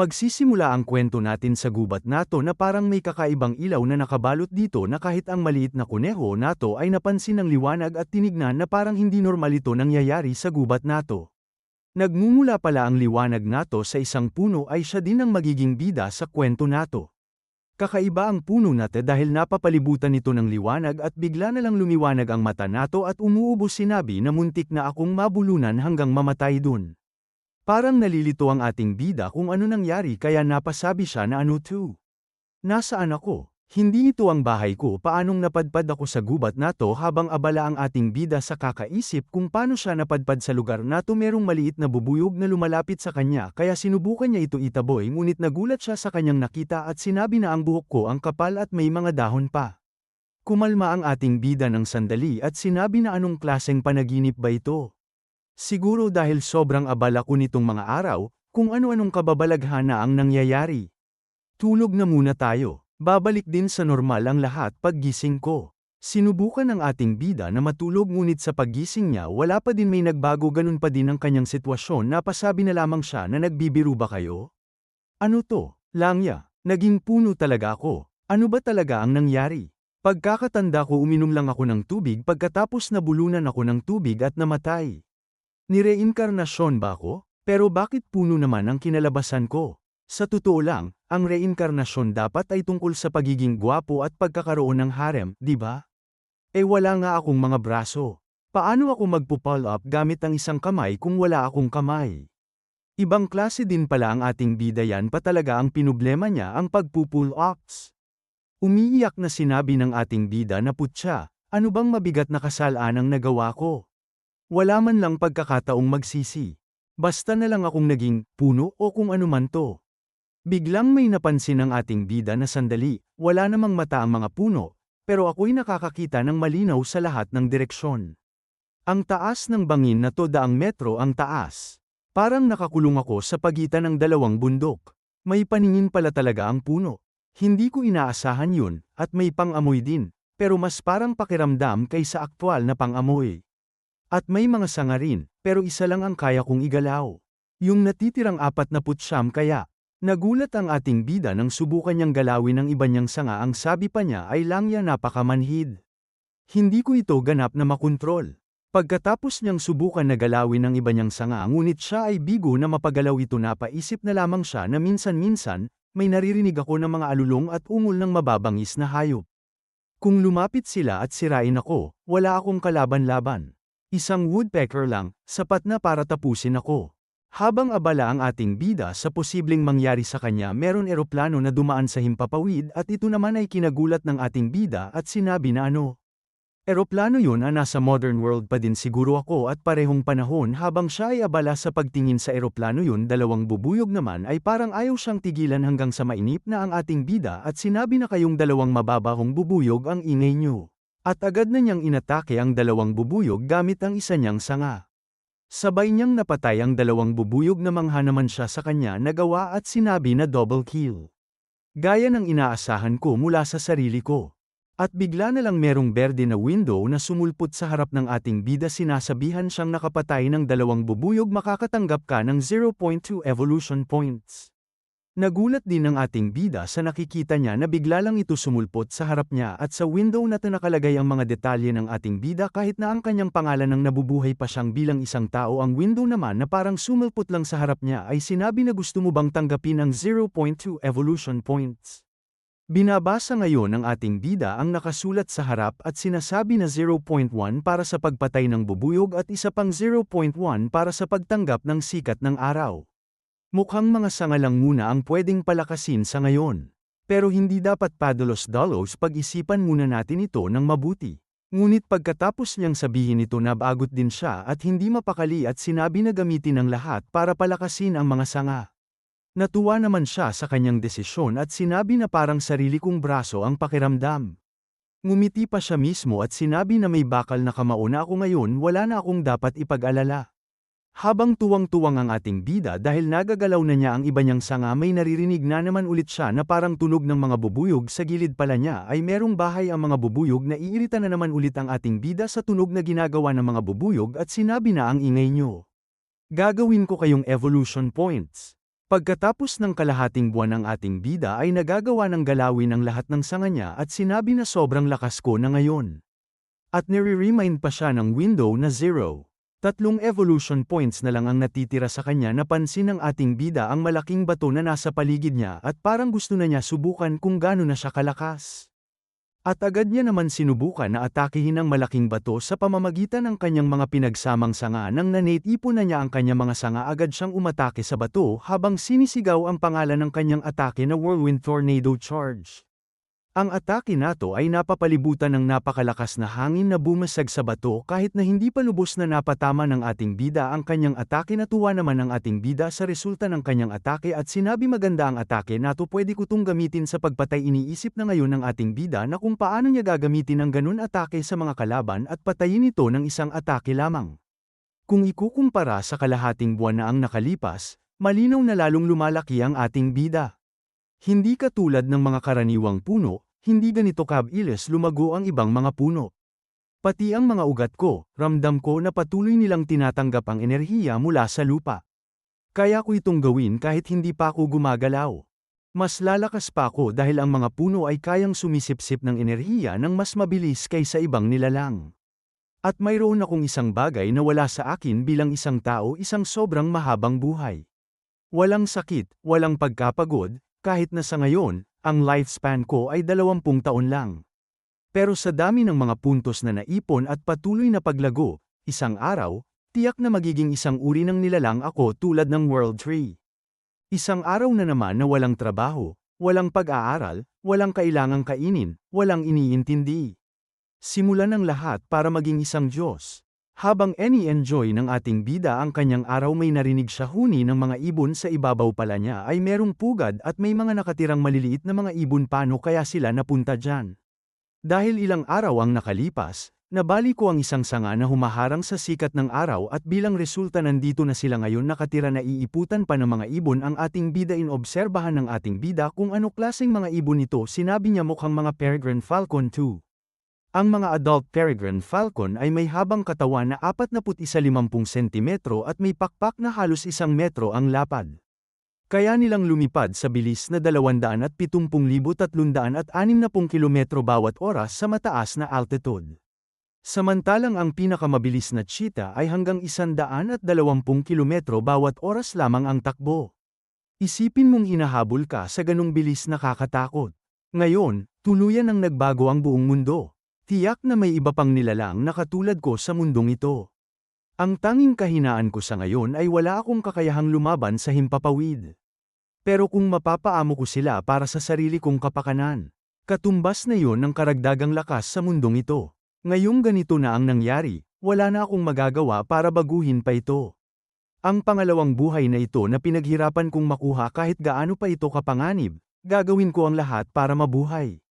Magsisimula ang kwento natin sa gubat nato na parang may kakaibang ilaw na nakabalot dito na kahit ang maliit na kuneho nato ay napansin ng liwanag at tinignan na parang hindi normal ito nangyayari sa gubat nato. Nagmumula pala ang liwanag nato sa isang puno ay siya din ang magiging bida sa kwento nato. Kakaiba ang puno natin dahil napapalibutan ito ng liwanag at bigla na lang lumiwanag ang mata nato at umuubos sinabi na muntik na akong mabulunan hanggang mamatay dun. Parang nalilito ang ating bida kung ano nangyari kaya napasabi siya na ano to. Nasaan ako? Hindi ito ang bahay ko paanong napadpad ako sa gubat nato habang abala ang ating bida sa kakaisip kung paano siya napadpad sa lugar nato merong maliit na bubuyog na lumalapit sa kanya kaya sinubukan niya ito itaboy ngunit nagulat siya sa kanyang nakita at sinabi na ang buhok ko ang kapal at may mga dahon pa. Kumalma ang ating bida ng sandali at sinabi na anong klaseng panaginip ba ito. Siguro dahil sobrang abala ko nitong mga araw, kung ano-anong kababalaghan na ang nangyayari. Tulog na muna tayo. Babalik din sa normal ang lahat paggising ko. Sinubukan ng ating bida na matulog ngunit sa paggising niya wala pa din may nagbago ganun pa din ang kanyang sitwasyon napasabi na lamang siya na nagbibiro ba kayo? Ano to? Langya, naging puno talaga ako. Ano ba talaga ang nangyari? Pagkakatanda ko uminom lang ako ng tubig pagkatapos nabulunan ako ng tubig at namatay. Nireinkarnasyon ba ako? Pero bakit puno naman ang kinalabasan ko? Sa totoo lang, ang reinkarnasyon dapat ay tungkol sa pagiging gwapo at pagkakaroon ng harem, di ba? Eh wala nga akong mga braso. Paano ako magpo-pull up gamit ang isang kamay kung wala akong kamay? Ibang klase din pala ang ating bida yan pa talaga ang pinublema niya ang pagpupull ups. Umiiyak na sinabi ng ating bida na putya, ano bang mabigat na kasalaan ang nagawa ko? Wala man lang pagkakataong magsisi. Basta na lang akong naging puno o kung ano man to. Biglang may napansin ng ating bida na sandali, wala namang mata ang mga puno, pero ako'y nakakakita ng malinaw sa lahat ng direksyon. Ang taas ng bangin na to daang metro ang taas. Parang nakakulong ako sa pagitan ng dalawang bundok. May paningin pala talaga ang puno. Hindi ko inaasahan yun, at may pang-amoy din, pero mas parang pakiramdam kaysa aktwal na pang-amoy. At may mga sanga rin, pero isa lang ang kaya kong igalaw. Yung natitirang apat na putsyam kaya. Nagulat ang ating bida nang subukan niyang galawin ng iba niyang sanga ang sabi pa niya ay langya napakamanhid. Hindi ko ito ganap na makontrol. Pagkatapos niyang subukan na galawin ng iba niyang sanga ngunit siya ay bigo na mapagalaw ito napaisip na lamang siya na minsan-minsan, may naririnig ako ng mga alulong at ungol ng mababangis na hayop. Kung lumapit sila at sirain ako, wala akong kalaban-laban. Isang woodpecker lang, sapat na para tapusin ako. Habang abala ang ating bida sa posibleng mangyari sa kanya meron eroplano na dumaan sa himpapawid at ito naman ay kinagulat ng ating bida at sinabi na ano. Eroplano yun na nasa modern world pa din siguro ako at parehong panahon habang siya ay abala sa pagtingin sa eroplano yun dalawang bubuyog naman ay parang ayaw siyang tigilan hanggang sa mainip na ang ating bida at sinabi na kayong dalawang mababahong bubuyog ang ingay niyo. At agad na niyang inatake ang dalawang bubuyog gamit ang isa niyang sanga. Sabay niyang napatay ang dalawang bubuyog na mangha naman siya sa kanya nagawa at sinabi na double kill. Gaya ng inaasahan ko mula sa sarili ko. At bigla na lang merong berde na window na sumulpot sa harap ng ating bida sinasabihan siyang nakapatay ng dalawang bubuyog makakatanggap ka ng 0.2 evolution points. Nagulat din ang ating bida sa nakikita niya na bigla lang ito sumulpot sa harap niya at sa window na nakalagay ang mga detalye ng ating bida kahit na ang kanyang pangalan ng nabubuhay pa siyang bilang isang tao ang window naman na parang sumulpot lang sa harap niya ay sinabi na gusto mo bang tanggapin ang 0.2 evolution points. Binabasa ngayon ng ating bida ang nakasulat sa harap at sinasabi na 0.1 para sa pagpatay ng bubuyog at isa pang 0.1 para sa pagtanggap ng sikat ng araw. Mukhang mga sanga lang muna ang pwedeng palakasin sa ngayon. Pero hindi dapat padalos-dalos pag-isipan muna natin ito ng mabuti. Ngunit pagkatapos niyang sabihin ito nabagot din siya at hindi mapakali at sinabi na gamitin ang lahat para palakasin ang mga sanga. Natuwa naman siya sa kanyang desisyon at sinabi na parang sarili kong braso ang pakiramdam. Ngumiti pa siya mismo at sinabi na may bakal na kamao na ako ngayon wala na akong dapat ipag-alala. Habang tuwang-tuwang ang ating bida dahil nagagalaw na niya ang iba niyang sanga may naririnig na naman ulit siya na parang tunog ng mga bubuyog sa gilid pala niya ay merong bahay ang mga bubuyog na iirita na naman ulit ang ating bida sa tunog na ginagawa ng mga bubuyog at sinabi na ang ingay niyo. Gagawin ko kayong evolution points. Pagkatapos ng kalahating buwan ng ating bida ay nagagawa ng galawin ang lahat ng sanga niya at sinabi na sobrang lakas ko na ngayon. At nire-remind pa siya ng window na zero. Tatlong evolution points na lang ang natitira sa kanya napansin ng ating bida ang malaking bato na nasa paligid niya at parang gusto na niya subukan kung gaano na siya kalakas. At agad niya naman sinubukan na atakihin ang malaking bato sa pamamagitan ng kanyang mga pinagsamang sanga nang nanate-ipon na niya ang kanyang mga sanga agad siyang umatake sa bato habang sinisigaw ang pangalan ng kanyang atake na Whirlwind Tornado Charge. Ang atake nato ay napapalibutan ng napakalakas na hangin na bumasag sa bato kahit na hindi pa lubos na napatama ng ating bida ang kanyang atake natuwa naman ang ating bida sa resulta ng kanyang atake at sinabi maganda ang atake nato pwede ko tong gamitin sa pagpatay iniisip na ngayon ng ating bida na kung paano niya gagamitin ang ganun atake sa mga kalaban at patayin ito ng isang atake lamang. Kung ikukumpara sa kalahating buwan na ang nakalipas, malinaw na lalong lumalaki ang ating bida. Hindi katulad ng mga karaniwang puno, hindi ganito kabilis lumago ang ibang mga puno. Pati ang mga ugat ko, ramdam ko na patuloy nilang tinatanggap ang enerhiya mula sa lupa. Kaya ko itong gawin kahit hindi pa ako gumagalaw. Mas lalakas pa ako dahil ang mga puno ay kayang sumisipsip ng enerhiya ng mas mabilis kaysa ibang nilalang. At mayroon akong isang bagay na wala sa akin bilang isang tao isang sobrang mahabang buhay. Walang sakit, walang pagkapagod, kahit na sa ngayon, ang lifespan ko ay 20 taon lang. Pero sa dami ng mga puntos na naipon at patuloy na paglago, isang araw, tiyak na magiging isang uri ng nilalang ako tulad ng World Tree. Isang araw na naman na walang trabaho, walang pag-aaral, walang kailangang kainin, walang iniintindi. Simulan ng lahat para maging isang Diyos. Habang any-enjoy ng ating bida ang kanyang araw may narinig siya huni ng mga ibon sa ibabaw pala niya ay merong pugad at may mga nakatirang maliliit na mga ibon pano kaya sila napunta dyan. Dahil ilang araw ang nakalipas, nabali ko ang isang sanga na humaharang sa sikat ng araw at bilang resulta nandito na sila ngayon nakatira na iiputan pa ng mga ibon ang ating bida inobserbahan ng ating bida kung ano klaseng mga ibon ito sinabi niya mukhang mga peregrine falcon 2. Ang mga adult peregrine falcon ay may habang katawan na 41-50 cm at may pakpak na halos isang metro ang lapad. Kaya nilang lumipad sa bilis na 270,360 km bawat oras sa mataas na altitude. Samantalang ang pinakamabilis na cheetah ay hanggang 120 km bawat oras lamang ang takbo. Isipin mong hinahabol ka sa ganong bilis nakakatakot. Ngayon, tuluyan ang nagbago ang buong mundo. Tiyak na may iba pang nilalang na katulad ko sa mundong ito. Ang tanging kahinaan ko sa ngayon ay wala akong kakayahang lumaban sa himpapawid. Pero kung mapapaamo ko sila para sa sarili kong kapakanan, katumbas na yon ng karagdagang lakas sa mundong ito. Ngayong ganito na ang nangyari, wala na akong magagawa para baguhin pa ito. Ang pangalawang buhay na ito na pinaghirapan kong makuha kahit gaano pa ito kapanganib, gagawin ko ang lahat para mabuhay.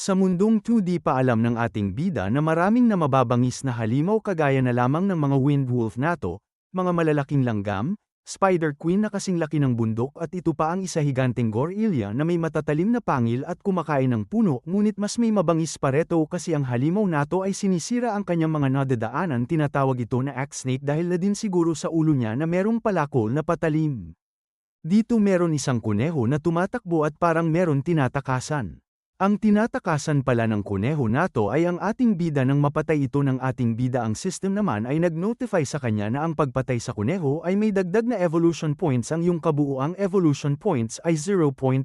Sa mundong 2D pa alam ng ating bida na maraming na mababangis na halimaw kagaya na lamang ng mga wind wolf nato, mga malalaking langgam, spider queen na kasing laki ng bundok at ito pa ang isa higanteng gorilla na may matatalim na pangil at kumakain ng puno ngunit mas may mabangis pa reto kasi ang halimaw nato ay sinisira ang kanyang mga nadadaanan tinatawag ito na axe snake dahil na din siguro sa ulo niya na merong palakol na patalim. Dito meron isang kuneho na tumatakbo at parang meron tinatakasan. Ang tinatakasan pala ng kuneho nato ay ang ating bida nang mapatay ito ng ating bida ang system naman ay nag-notify sa kanya na ang pagpatay sa kuneho ay may dagdag na evolution points ang yung kabuuang evolution points ay 0.9.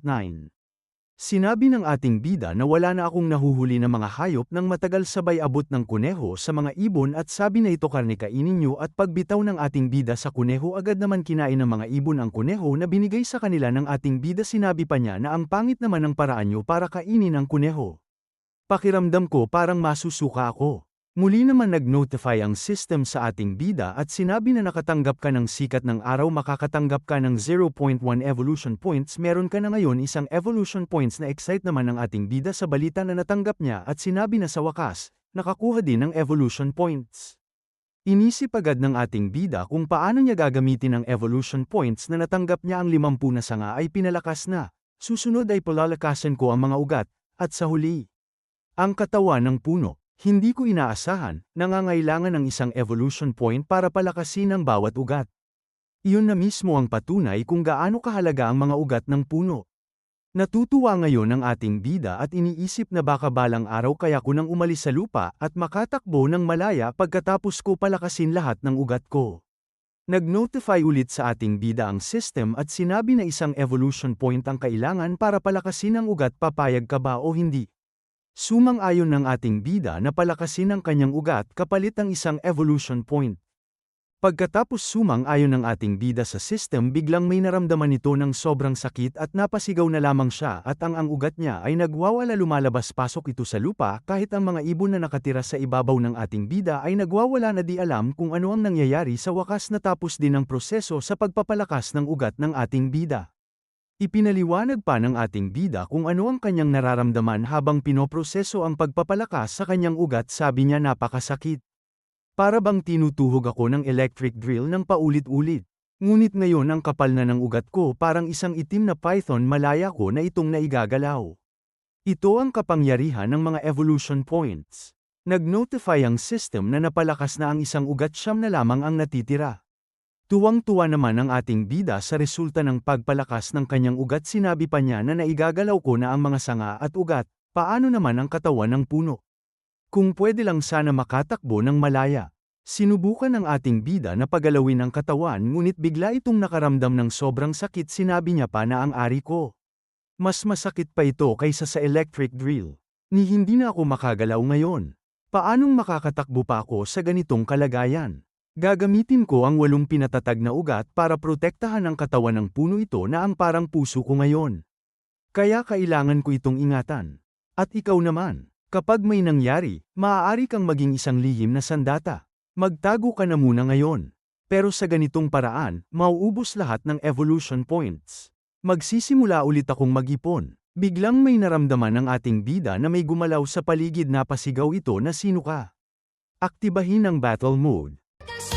Sinabi ng ating bida na wala na akong nahuhuli na mga hayop nang matagal sabay abot ng kuneho sa mga ibon at sabi na ito karne kainin nyo at pagbitaw ng ating bida sa kuneho agad naman kinain ng mga ibon ang kuneho na binigay sa kanila ng ating bida sinabi pa niya na ang pangit naman ng paraan nyo para kainin ang kuneho. Pakiramdam ko parang masusuka ako. Muli naman nag-notify ang system sa ating bida at sinabi na nakatanggap ka ng sikat ng araw makakatanggap ka ng 0.1 evolution points meron ka na ngayon isang evolution points na excite naman ng ating bida sa balita na natanggap niya at sinabi na sa wakas, nakakuha din ng evolution points. Inisip agad ng ating bida kung paano niya gagamitin ang evolution points na natanggap niya ang 50 na sanga ay pinalakas na, susunod ay palalakasan ko ang mga ugat, at sa huli, ang katawan ng puno. Hindi ko inaasahan, nangangailangan ng isang evolution point para palakasin ang bawat ugat. Iyon na mismo ang patunay kung gaano kahalaga ang mga ugat ng puno. Natutuwa ngayon ang ating bida at iniisip na baka balang araw kaya ko nang umalis sa lupa at makatakbo ng malaya pagkatapos ko palakasin lahat ng ugat ko. Nag-notify ulit sa ating bida ang system at sinabi na isang evolution point ang kailangan para palakasin ang ugat papayag ka ba o hindi. Sumang-ayon ng ating bida na palakasin ang kanyang ugat kapalit ang isang evolution point. Pagkatapos sumang-ayon ng ating bida sa system biglang may naramdaman ito ng sobrang sakit at napasigaw na lamang siya at ang ang ugat niya ay nagwawala lumalabas-pasok ito sa lupa kahit ang mga ibon na nakatira sa ibabaw ng ating bida ay nagwawala na di alam kung ano ang nangyayari sa wakas natapos din ang proseso sa pagpapalakas ng ugat ng ating bida. Ipinaliwanag pa ng ating bida kung ano ang kanyang nararamdaman habang pinoproseso ang pagpapalakas sa kanyang ugat sabi niya napakasakit. Para bang tinutuhog ako ng electric drill ng paulit-ulit. Ngunit ngayon ang kapal na ng ugat ko parang isang itim na python malaya ko na itong naigagalaw. Ito ang kapangyarihan ng mga evolution points. Nag-notify ang system na napalakas na ang isang ugat siyam na lamang ang natitira. Tuwang-tuwa naman ang ating bida sa resulta ng pagpalakas ng kanyang ugat sinabi pa niya na naigagalaw ko na ang mga sanga at ugat, paano naman ang katawan ng puno. Kung pwede lang sana makatakbo ng malaya. Sinubukan ng ating bida na pagalawin ang katawan ngunit bigla itong nakaramdam ng sobrang sakit sinabi niya pa na ang ari ko. Mas masakit pa ito kaysa sa electric drill. Ni hindi na ako makagalaw ngayon. Paanong makakatakbo pa ako sa ganitong kalagayan? Gagamitin ko ang walong pinatatag na ugat para protektahan ang katawan ng puno ito na ang parang puso ko ngayon. Kaya kailangan ko itong ingatan. At ikaw naman. Kapag may nangyari, maaari kang maging isang lihim na sandata. Magtago ka na muna ngayon. Pero sa ganitong paraan, mauubos lahat ng evolution points. Magsisimula ulit akong mag-ipon. Biglang may naramdaman ng ating bida na may gumalaw sa paligid na pasigaw ito na sino ka. Aktibahin ang battle mode. That's